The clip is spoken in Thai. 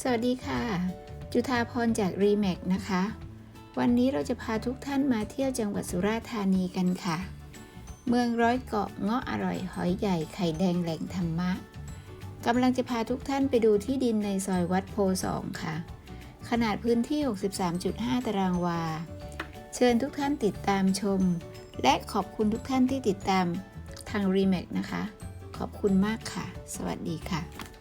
สวัสดีค่ะ จุธาพรจาก r e m a x นะคะ วันนี้เราจะพาทุกท่านมาเที่ยวจังหวัดสุราษฎร์ธานีกันค่ะ เมืองร้อยเกาะเงาะอร่อยหอยใหญ่ไข่แดงแหล่งธรรมะกำลังจะพาทุกท่านไปดูที่ดินในซอยวัดโพสองค่ะ ขนาดพื้นที่ 63.5 ตารางวา เชิญทุกท่านติดตามชม และขอบคุณทุกท่านที่ติดตามทาง r e m a x นะคะ ขอบคุณมากค่ะ สวัสดีค่ะ